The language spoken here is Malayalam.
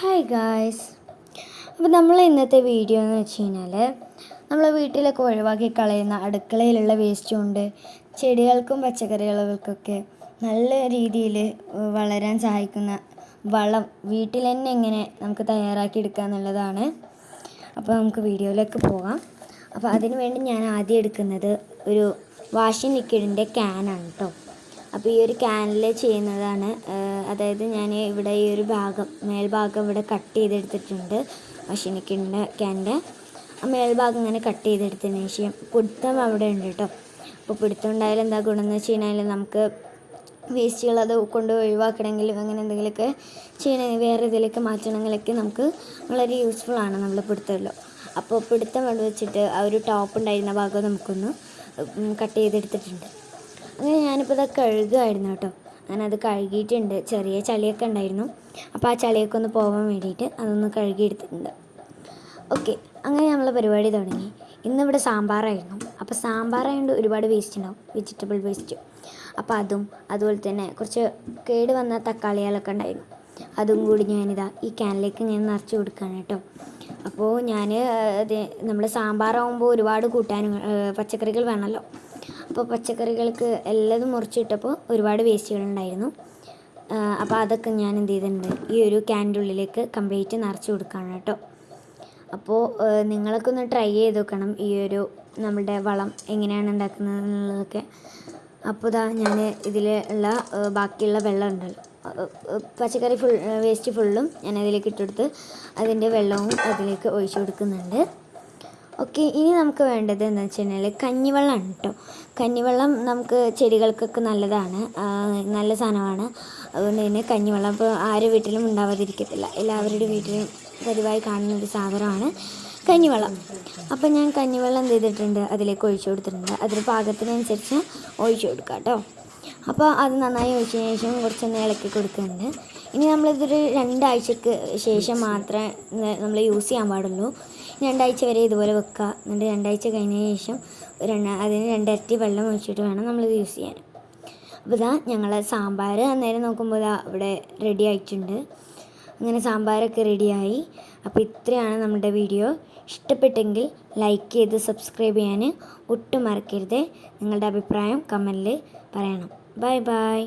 ഹായ് ഗായ്സ് അപ്പോൾ നമ്മൾ ഇന്നത്തെ വീഡിയോ എന്ന് വെച്ച് കഴിഞ്ഞാൽ നമ്മൾ വീട്ടിലൊക്കെ ഒഴിവാക്കി കളയുന്ന അടുക്കളയിലുള്ള വേസ്റ്റ് കൊണ്ട് ചെടികൾക്കും പച്ചക്കറികൾക്കൊക്കെ നല്ല രീതിയിൽ വളരാൻ സഹായിക്കുന്ന വളം വീട്ടിൽ തന്നെ എങ്ങനെ നമുക്ക് തയ്യാറാക്കി എടുക്കുക എന്നുള്ളതാണ്. അപ്പോൾ നമുക്ക് വീഡിയോയിലേക്ക് പോകാം. അപ്പോൾ അതിന് വേണ്ടി ഞാൻ ആദ്യം എടുക്കുന്നത് ഒരു വാഷിംഗ് ലിക്വിഡിന്റെ ക്യാനാണ് കേട്ടോ അപ്പോൾ ഈ ഒരു ക്യാനിൽ ചെയ്യുന്നതാണ് അതായത് ഞാൻ ഇവിടെ ഈ ഒരു ഭാഗം മേൽഭാഗം ഇവിടെ കട്ട് ചെയ്തെടുത്തിട്ടുണ്ട്. വാഷിംഗ് ക്യാന്റെ ആ മേൽഭാഗം ഇങ്ങനെ കട്ട് ചെയ്തെടുത്തതിന് ശേഷം പിടുത്തം അവിടെ ഉണ്ട് കേട്ടോ അപ്പോൾ പിടുത്തം ഉണ്ടായാലും എന്താ ഗുണമെന്ന് വെച്ച് കഴിഞ്ഞാൽ നമുക്ക് വേസ്റ്റുകൾ അത് കൊണ്ട് ഒഴിവാക്കണമെങ്കിലും അങ്ങനെ എന്തെങ്കിലുമൊക്കെ ചെയ്യണമെങ്കിൽ വേറെ ഇതിലേക്ക് മാറ്റണമെങ്കിലൊക്കെ നമുക്ക് വളരെ യൂസ്ഫുൾ ആണ് നമ്മൾ പിടുത്തമല്ലോ അപ്പോൾ പിടുത്തം കൊണ്ട് വെച്ചിട്ട് ആ ഒരു ടോപ്പ് ഉണ്ടായിരുന്ന ഭാഗം നമുക്കൊന്ന് കട്ട് ചെയ്തെടുത്തിട്ടുണ്ട്. അങ്ങനെ ഞാനിപ്പോൾ ഇതൊക്കെ കഴുകുമായിരുന്നു കേട്ടോ അത് കഴുകിയിട്ടുണ്ട്. ചെറിയ ചളിയൊക്കെ ഉണ്ടായിരുന്നു. അപ്പോൾ ആ ചളിയൊക്കെ ഒന്ന് പോകാൻ വേണ്ടിയിട്ട് അതൊന്ന് കഴുകിയെടുത്തിട്ടുണ്ട്. ഓക്കെ അങ്ങനെ നമ്മൾ പരിപാടി തുടങ്ങി. ഇന്നിവിടെ സാമ്പാറായിരുന്നു. അപ്പോൾ സാമ്പാറായതുകൊണ്ട് ഒരുപാട് വേസ്റ്റ് ഉണ്ടാവും. വെജിറ്റബിൾ വേസ്റ്റ് അപ്പോൾ അതും അതുപോലെ തന്നെ കുറച്ച് കേട് വന്ന തക്കാളികളൊക്കെ ഉണ്ടായിരുന്നു. അതും കൂടി ഞാനിതാ ഈ ക്യാനിലേക്ക് ഞാൻ നിറച്ച് കൊടുക്കുകയാണ് കേട്ടോ. അപ്പോൾ ഞാൻ നമ്മൾ സാമ്പാറാകുമ്പോൾ ഒരുപാട് കൂട്ടാനും പച്ചക്കറികൾ വേണമല്ലോ. അപ്പോൾ പച്ചക്കറികൾക്ക് എല്ലതും മുറിച്ചിട്ടപ്പോൾ ഒരുപാട് വേസ്റ്റുകളുണ്ടായിരുന്നു. അപ്പോൾ അതൊക്കെ ഞാൻ എന്ത് ചെയ്തിട്ടുണ്ട് ഈ ഒരു ക്യാന്റെ ഉള്ളിലേക്ക് കംപ്ലീറ്റ് നിറച്ച് കൊടുക്കുകയാണ് കേട്ടോ. അപ്പോൾ നിങ്ങളൊക്കെ ഒന്ന് ട്രൈ ചെയ്ത് നോക്കണം ഈ ഒരു നമ്മുടെ വളം എങ്ങനെയാണ് ഉണ്ടാക്കുന്നത് എന്നുള്ളതൊക്കെ അപ്പോൾ ഇതാ ഞാൻ ഇതിൽ ഉള്ള ബാക്കിയുള്ള വെള്ളം ഉണ്ടല്ലോ പച്ചക്കറി ഫുൾ വേസ്റ്റ് ഫുള്ളും ഞാൻ അതിലേക്ക് ഇട്ടെടുത്ത് അതിന്റെ വെള്ളവും അതിലേക്ക് ഒഴിച്ചു കൊടുക്കുന്നുണ്ട്. ഓക്കെ ഇനി നമുക്ക് വേണ്ടത് എന്താ വെച്ച് കഴിഞ്ഞാൽ കഞ്ഞിവെള്ളമാണ് കേട്ടോ കഞ്ഞിവെള്ളം നമുക്ക് ചെടികൾക്കൊക്കെ നല്ലതാണ്. നല്ല സാധനമാണ് അതുകൊണ്ട് തന്നെ കഞ്ഞിവെള്ളം ഇപ്പോൾ ആരും വീട്ടിലും ഉണ്ടാവാതിരിക്കത്തില്ല. എല്ലാവരുടെ വീട്ടിലും പതിവായി കാണുന്ന ഒരു സാധനമാണ് കഞ്ഞിവെള്ളം. അപ്പോൾ ഞാൻ കഞ്ഞിവെള്ളം എന്ത് ചെയ്തിട്ടുണ്ട്? അതിലേക്ക് ഒഴിച്ചു കൊടുത്തിട്ടുണ്ട്. അതിന് പാകത്തിനനുസരിച്ച് ഒഴിച്ചു കൊടുക്കാം കേട്ടോ അപ്പോൾ അത് നന്നായി ഒഴിച്ചതിന് ശേഷം കുറച്ചൊന്ന് ഇളക്കി കൊടുക്കുന്നുണ്ട്. ഇനി നമ്മളിതൊരു രണ്ടാഴ്ചക്ക് ശേഷം മാത്രമേ നമ്മൾ യൂസ് ചെയ്യാൻ പാടുള്ളൂ. രണ്ടാഴ്ച വരെ ഇതുപോലെ വെക്കുക എന്നിട്ട് രണ്ടാഴ്ച കഴിഞ്ഞതിന് ശേഷം രണ്ട് അതിന് രണ്ടരട്ടി വെള്ളം ഒഴിച്ചിട്ട് വേണം നമ്മളിത് യൂസ് ചെയ്യാൻ. അപ്പോൾ ഇതാ ഞങ്ങളെ സാമ്പാർ അന്നേരം നോക്കുമ്പോൾ ഇതാ ഇവിടെ റെഡി ആയിട്ടുണ്ട്. അങ്ങനെ സാമ്പാറൊക്കെ റെഡിയായി. അപ്പോൾ ഇത്രയാണ് നമ്മുടെ വീഡിയോ. ഇഷ്ടപ്പെട്ടെങ്കിൽ ലൈക്ക് ചെയ്ത് സബ്സ്ക്രൈബ് ചെയ്യാൻ ഒട്ടും മറക്കരുത്. നിങ്ങളുടെ അഭിപ്രായം കമന്റിൽ പറയണം. Bye bye